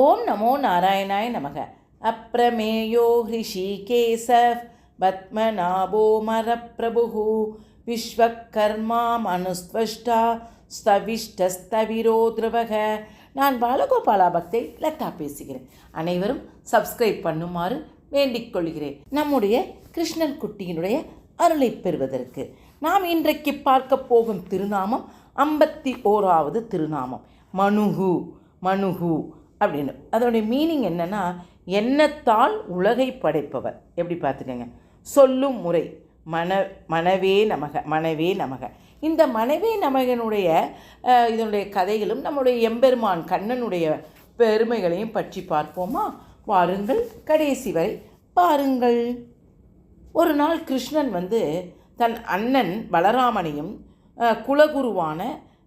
ஓம் நமோ நாராயணாய நமக. அப்ரமேயோ ஹிஷிகேச பத்மநாபோ மரப்பிரபு விஸ்வகர்மா மனுஸ்வஷ்டா ஸ்தவிஷ்டஸ்தவிரோ திரவக நான் பாலகோபாலா பக்தை லதா பேசுகிறேன். அனைவரும் சப்ஸ்கிரைப் பண்ணுமாறு வேண்டிக் கொள்கிறேன். நம்முடைய கிருஷ்ணன் குட்டியினுடைய அருளை பெறுவதற்கு நாம் இன்றைக்கு பார்க்க போகும் திருநாமம் ஐம்பத்தி ஓராவது திருநாமம். மனுகு மனுகு அப்படின்னு. அதோடைய மீனிங் என்னென்னா எண்ணத்தால் உலகை படைப்பவர்? எப்படி பார்த்துக்கங்க. சொல்லும் முறை. மன மனவே நமக மனவே நமக. இந்த மனவே நமகனுடைய இதனுடைய கதைகளும் நம்முடைய எம்பெருமான் கண்ணனுடைய பெருமைகளையும் பற்றி பார்ப்போமா? வாருங்கள். கடைசி வரை பாருங்கள். ஒரு நாள் கிருஷ்ணன் வந்து தன் அண்ணன் பலராமனையும் குலகுருவான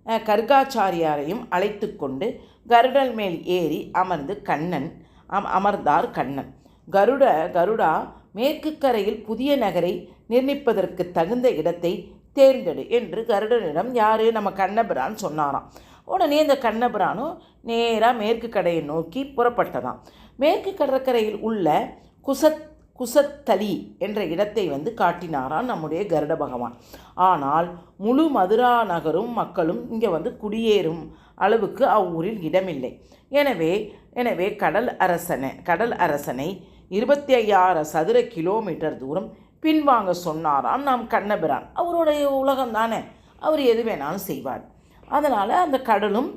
கர்காச்சாரியாரையும் அழைத்து கொண்டு கருடல் மேல் ஏறி அமர்ந்து கண்ணன் அம் அமர்ந்தார் கண்ணன். கருட கருடா மேற்கு கரையில் புதிய நகரை நிர்ணயிப்பதற்கு தகுந்த இடத்தை தேர்ந்தெடு என்று கருடனிடம் யார்? நம்ம கண்ணபிரான் சொன்னாராம். உடனே இந்த கண்ணபிரானும் நேராக மேற்கு கடையை நோக்கி புறப்பட்டதாம். மேற்கு கடற்கரையில் உள்ள குசத் குசத்தலி என்ற இடத்தை வந்து காட்டினாராம் நம்முடைய கருட பகவான். ஆனால் முழு மதுரா நகரும் மக்களும் இங்கே வந்து குடியேறும் அளவுக்கு அவ்வூரில் இடமில்லை. எனவே எனவே கடல் அரசனை கடல் அரசனை இருபத்தி ஐயாயிரம் சதுர கிலோமீட்டர் தூரம் பின்வாங்க சொன்னாராம் நாம் கண்ணபிரான். அவருடைய உலகம் தானே அவர் எது வேணாலும் செய்வார். அதனால் அந்த கடலும்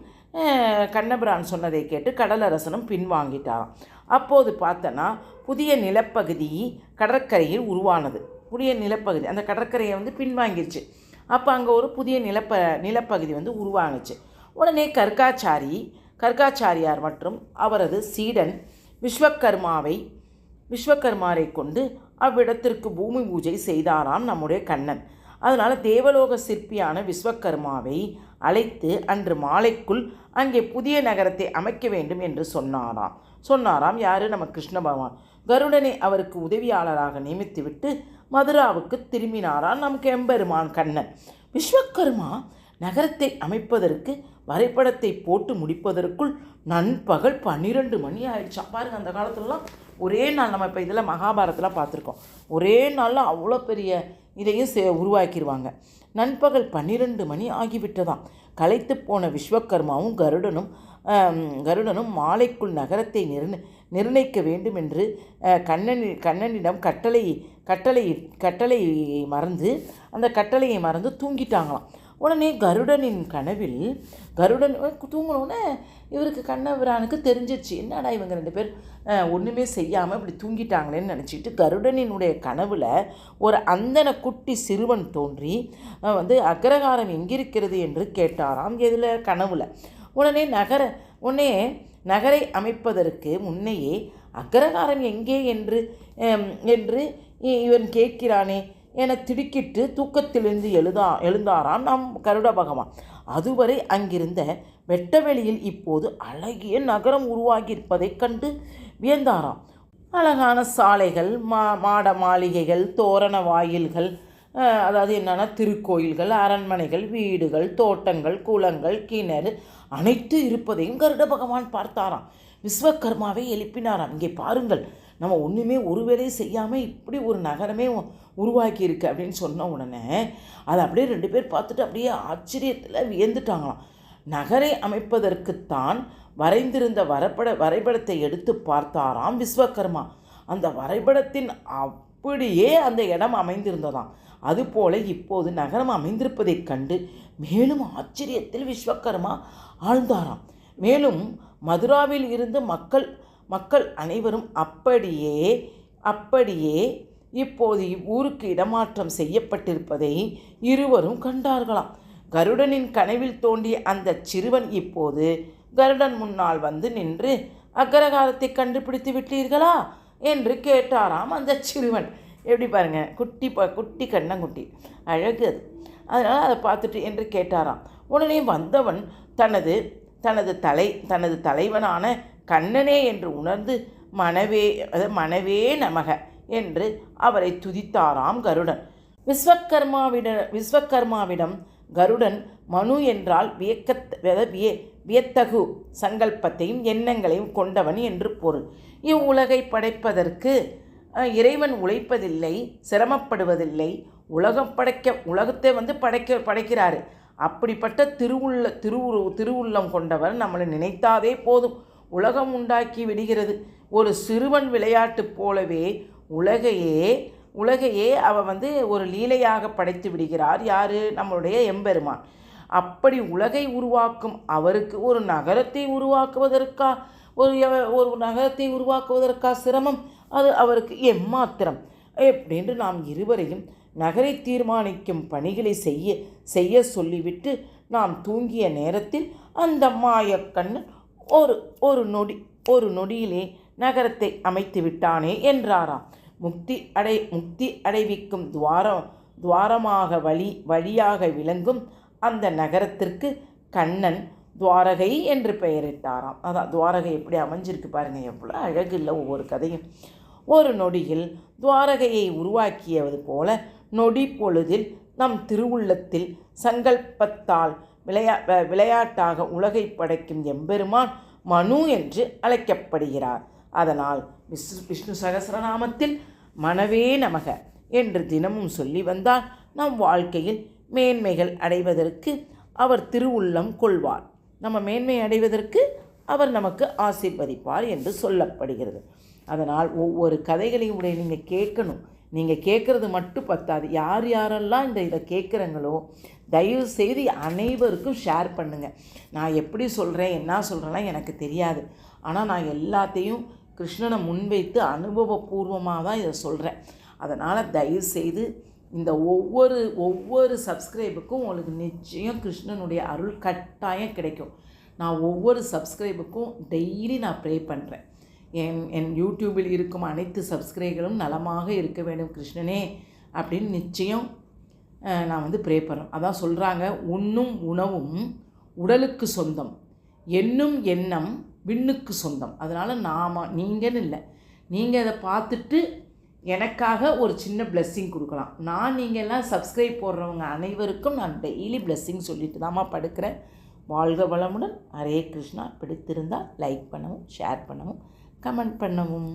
கண்ணபிரான் சொன்னதை கேட்டு கடலரசனும் பின்வாங்கிட்டாராம் அப்போது பார்த்தனா புதிய நிலப்பகுதி கடற்கரையில் உருவானது. புதிய நிலப்பகுதி அந்த கடற்கரையை வந்து பின்வாங்கிருச்சு. அப்போ அங்கே ஒரு புதிய நிலப்ப நிலப்பகுதி வந்து உருவாங்குச்சு உடனே கர்காச்சாரி கர்காச்சாரியார் மற்றும் அவரது சீடன் விஸ்வகர்மாவை விஸ்வகர்மாரை கொண்டு அவ்விடத்திற்கு பூமி பூஜை செய்தாராம் நம்முடைய கண்ணன். அதனால் தேவலோக சிற்பியான விஸ்வகர்மாவை அழைத்து அன்று மாலைக்குள் அங்கே புதிய நகரத்தை அமைக்க வேண்டும் என்று சொன்னாராம். சொன்னாராம் யாரு? நம்ம கிருஷ்ண பகவான். கருடனை அவருக்கு உதவியாளராக நியமித்துவிட்டு மதுராவுக்கு திரும்பினாராம் நம் கெம்பெருமான் கண்ணன். விஸ்வகர்மா நகரத்தை அமைப்பதற்கு வரைபடத்தை போட்டு முடிப்பதற்குள் நண்பகல் பன்னிரெண்டு மணி ஆயிடுச்சாம். பாருங்க அந்த காலத்துலலாம் ஒரே நாள் நம்ம இப்போ இதில் மகாபாரத்தில் பார்த்துருக்கோம். ஒரே நாளில் அவ்வளோ பெரிய இதையும் சே உருவாக்கிடுவாங்க நண்பகல் பன்னிரெண்டு மணி ஆகிவிட்டதாம். களைத்து போன விஸ்வகர்மாவும் கருடனும் கருடனும் மாலைக்குள் நகரத்தை நிர்ண நிர்ணயிக்க வேண்டும் என்று கண்ணன் கண்ணனிடம் கட்டளை கட்டளை கட்டளை மறந்து அந்த கட்டளையை மறந்து தூங்கிட்டாங்களாம். உடனே கருடனின் கனவில் கருடன் தூங்கினோடனே இவருக்கு கண்ணபிரானுக்கு தெரிஞ்சிருச்சு. என்னடா இவங்க ரெண்டு பேர் ஒன்றுமே செய்யாமல் இப்படி தூங்கிட்டாங்களேன்னு நினச்சிட்டு கருடனினுடைய கனவில் ஒரு அந்தன குட்டி சிறுவன் தோன்றி வந்து அக்ரகாரம் எங்கிருக்கிறது என்று கேட்டாராம் எதில்? கனவில். உடனே நகர உடனே நகரை அமைப்பதற்கு முன்னையே அக்ரகாரம் எங்கே என்று என்று இ- இவன் கேட்கிறானே. என திடுக்கிட்டு தூக்கத்திலிருந்து எழுதா எழுந்தாராம் நாம் கருட பகவான். அதுவரை அங்கிருந்த வெட்டவெளியில் இப்போது அழகிய நகரம் உருவாகியிருப்பதைக் கண்டு வியந்தாராம். அழகான சாலைகள் மா மாட மாளிகைகள் தோரண வாயில்கள் அதாவது என்னென்னா திருக்கோயில்கள் அரண்மனைகள் வீடுகள் தோட்டங்கள் குளங்கள் கிணறு அனைத்து இருப்பதையும் கருட பகவான் பார்த்தாராம். விஸ்வகர்மாவை எழுப்பினாராம். இங்கே பாருங்கள் நம்ம ஒன்றுமே ஒரு வேலையும் செய்யாமல் இப்படி ஒரு நகரமே உருவாக்கியிருக்கு உருவாக்கி இருக்கு அப்படின்னு சொன்ன உடனே அதை அப்படியே ரெண்டு பேர் பார்த்துட்டு அப்படியே ஆச்சரியத்தில் வியந்துட்டாங்களாம். நகரை அமைப்பதற்குத்தான் வரைந்திருந்த வரைபட வரைபடத்தை எடுத்து பார்த்தாராம் விஸ்வகர்மா. அந்த வரைபடத்தின் அப்படியே அந்த இடம் அமைந்திருந்ததாம். அதுபோல இப்போது நகரம் அமைந்திருப்பதைக் கண்டு மேலும் ஆச்சரியத்தில் விஸ்வகர்மா ஆழ்ந்தாராம். மேலும் மதுராவில் இருந்து மக்கள் மக்கள் அனைவரும் அப்படியே அப்படியே இப்போது இவ்வூருக்கு இடமாற்றம் செய்யப்பட்டிருப்பதை இருவரும் கண்டார்களாம். கருடனின் கனவில் தோண்டிய அந்த சிறுவன் இப்போது கருடன் முன்னால் வந்து நின்று அக்ரகாரத்தை கண்டுபிடித்து விட்டீர்களா? என்று கேட்டாராம் அந்த சிறுவன். எப்படி பாருங்க குட்டி ப குட்டி கண்ணங்குட்டி அழகு அது. அதனால் அதை பார்த்துட்டு என்று கேட்டாராம். உடனே வந்தவன் தனது தனது தலை தனது தலைவனான கண்ணனே என்று உணர்ந்து மனவே மனவே நமக என்று அவரை துதித்தாராம் கருடன். விஸ்வகர்மாவிட விஸ்வகர்மாவிடம் கருடன் மனு என்றால் வியக்க விய வியத்தகு சங்கல்பத்தையும் எண்ணங்களையும் கொண்டவன் என்று பொருள். இவ்வுலகை படைப்பதற்கு இறைவன் உழைப்பதில்லை சிரமப்படுவதில்லை உலகம் படைக்க உலகத்தை வந்து படைக்க படைக்கிறாரு. அப்படிப்பட்ட திருவுள்ள திருவுரு திருவுள்ளம் கொண்டவர் நம்மளை நினைத்தாதே போதும். உலகம் உண்டாக்கி விடுகிறது. ஒரு சிறுவன் விளையாட்டு போலவே உலகையே உலகையே அவள் வந்து ஒரு லீலையாக படைத்து விடுகிறார். யார்? நம்மளுடைய எம்பெருமான். அப்படி உலகை உருவாக்கும் அவருக்கு ஒரு நகரத்தை உருவாக்குவதற்கா? ஒரு எவ- ஒரு நகரத்தை உருவாக்குவதற்கா சிரமம்? அது அவருக்கு எம்மாத்திரம். எப்படின்று நாம் இருவரையும் நகரை தீர்மானிக்கும் பணிகளை செய்ய செய்ய சொல்லிவிட்டு நாம் தூங்கிய நேரத்தில் அந்த மாயக்கண்ணன் ஒரு ஒரு நொடி ஒரு நொடியிலே நகரத்தை அமைத்து விட்டானே என்றாராம். முக்தி அடை முக்தி அடைவிக்கும் துவாரம் துவாரமாக வழி வழியாக விளங்கும் அந்த நகரத்திற்கு கண்ணன் துவாரகை என்று பெயரிட்டாராம். அதான் துவாரகை எப்படி அமைஞ்சிருக்கு பாருங்கள் எவ்வளோ அழகு இல்லை ஒவ்வொரு கதையும். ஒரு நொடியில் துவாரகையை உருவாக்கியது போல நொடி பொழுதில் நம் திருவுள்ளத்தில் சங்கல்பத்தால் விளையா விளையாட்டாக உலகை படைக்கும் எம்பெருமான் மனு என்று அழைக்கப்படுகிறார். அதனால் விஷ்ணு விஷ்ணு சகசரநாமத்தில் மனவே நமக என்று தினமும் சொல்லி வந்தால் நம் வாழ்க்கையில் மேன்மைகள் அடைவதற்கு அவர் திருவுள்ளம் கொள்வார். நம்ம மேன்மை அடைவதற்கு அவர் நமக்கு ஆசீர்வதிப்பார் என்று சொல்லப்படுகிறது. அதனால் ஒவ்வொரு கதைகளையும் உடைய நீங்கள் கேட்கணும். நீங்கள் கேட்குறது மட்டும் பத்தாது. யார் யாரெல்லாம் இந்த இதை கேட்குறங்களோ தயவு செய்து அனைவருக்கும் ஷேர் பண்ணுங்கள் நான் எப்படி சொல்கிறேன் என்ன சொல்கிறேன்னா எனக்கு தெரியாது. ஆனால் நான் எல்லாத்தையும் கிருஷ்ணனை முன்வைத்து அனுபவபூர்வமாக தான் இதை சொல்கிறேன் அதனால் தயவு செய்து இந்த ஒவ்வொரு ஒவ்வொரு சப்ஸ்கிரைபுக்கும் உங்களுக்கு நிச்சயம் கிருஷ்ணனுடைய அருள் கட்டாயம் கிடைக்கும். நான் ஒவ்வொரு சப்ஸ்கிரைபுக்கும் டெய்லி நான் ப்ரே பண்ணுறேன் என் என் யூடியூபில் இருக்கும் அனைத்து சப்ஸ்கிரைபர்களும் நலமாக இருக்க வேண்டும் கிருஷ்ணனே அப்படின்னு நிச்சயம் நான் வந்து ப்ரே பண்ணுறேன் அதான் சொல்கிறாங்க உண்ணும் உணவும் உடலுக்கு சொந்தம் எண்ணும் எண்ணம் விண்ணுக்கு சொந்தம். அதனால் நாம நீங்கன்னு இல்லை. நீங்கள் அதை பார்த்துட்டு எனக்காக ஒரு சின்ன பிளெஸ்ஸிங் கொடுக்கலாம். நான் நீங்கள் எல்லாம் சப்ஸ்கிரைப் போடுறவங்க அனைவருக்கும் நான் டெய்லி பிளெஸ்ஸிங் சொல்லிட்டு தாம்மா படுக்கிறேன். வாழ்க வளமுடன். ஹரே கிருஷ்ணா. பிடித்திருந்தால் லைக் பண்ணவும் ஷேர் பண்ணவும். கமெண்ட் பண்ணவும்.